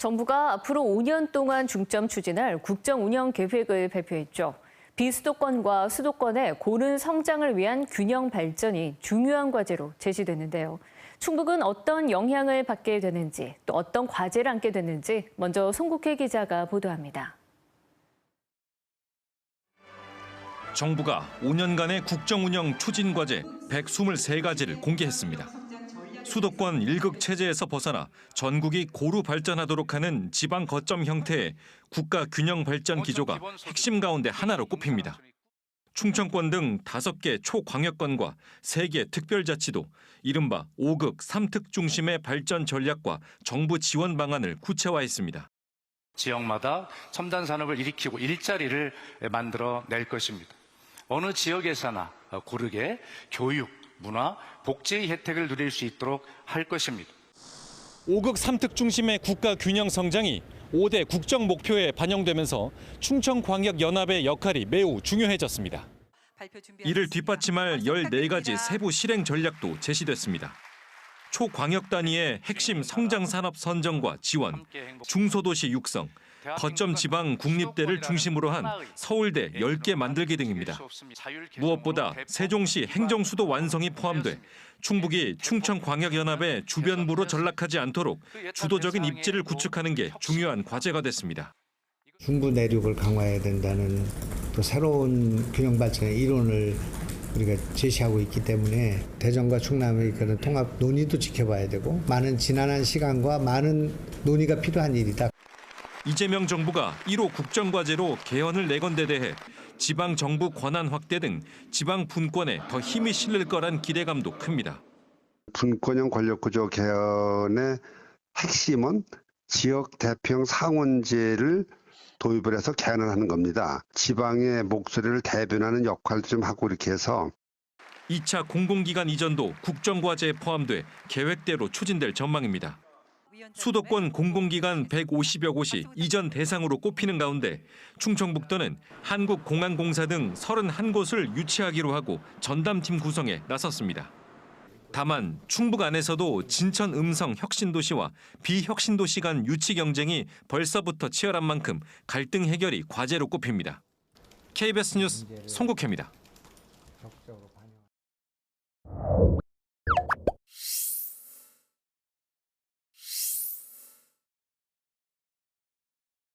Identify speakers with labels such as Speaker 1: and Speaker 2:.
Speaker 1: 정부가 앞으로 5년 동안 중점 추진할 국정 운영 계획을 발표했죠. 비수도권과 수도권의 고른 성장을 위한 균형 발전이 중요한 과제로 제시됐는데요. 충북은 어떤 영향을 받게 되는지 또 어떤 과제를 안게 되는지 먼저 송국혜 기자가 보도합니다.
Speaker 2: 정부가 5년간의 국정 운영 추진 과제 123가지를 공개했습니다. 수도권 일극 체제에서 벗어나 전국이 고루 발전하도록 하는 지방 거점 형태의 국가 균형 발전 기조가 핵심 가운데 하나로 꼽힙니다. 충청권 등 5개 초광역권과 3개 특별자치도 이른바 5극 3특 중심의 발전 전략과 정부 지원 방안을 구체화했습니다.
Speaker 3: 지역마다 첨단 산업을 일으키고 일자리를 만들어 낼 것입니다. 어느 지역에서나 고르게 교육, 문화, 복지의 혜택을 누릴 수 있도록 할 것입니다.
Speaker 2: 5극 3특 중심의 국가 균형 성장이 5대 국정 목표에 반영되면서 충청광역연합의 역할이 매우 중요해졌습니다. 이를 뒷받침할 14가지 세부 실행 전략도 제시됐습니다. 초광역 단위의 핵심 성장 산업 선정과 지원, 중소도시 육성, 거점 지방 국립대를 중심으로 한 서울대 10개 만들기 등입니다. 무엇보다 세종시 행정수도 완성이 포함돼 충북이 충청광역연합의 주변부로 전락하지 않도록 주도적인 입지를 구축하는 게 중요한 과제가 됐습니다.
Speaker 4: 중부 내륙을 강화해야 된다는 또 새로운 균형 발전의 이론을 우리가 제시하고 있기 때문에 대전과 충남의 그런 통합 논의도 지켜봐야 되고 많은 지난한 시간과 많은 논의가 필요한 일이다.
Speaker 2: 이재명 정부가 1호 국정과제로 개헌을 내건 데 대해 지방 정부 권한 확대 등 지방 분권에 더 힘이 실릴 거란 기대감도 큽니다.
Speaker 5: 분권형 권력구조 개헌의 핵심은 지역 대표형 상원제를 도입을 해서 개헌을 하는 겁니다. 지방의 목소리를 대변하는 역할도 좀 하고 이렇게 해서
Speaker 2: 2차 공공기관 이전도 국정과제에 포함돼 계획대로 추진될 전망입니다. 수도권 공공기관 150여 곳이 이전 대상으로 꼽히는 가운데 충청북도는 한국공항공사 등 31곳을 유치하기로 하고 전담팀 구성에 나섰습니다. 다만 충북 안에서도 진천 음성 혁신도시와 비혁신도시 간 유치 경쟁이 벌써부터 치열한 만큼 갈등 해결이 과제로 꼽힙니다. KBS 뉴스 송국혜입니다.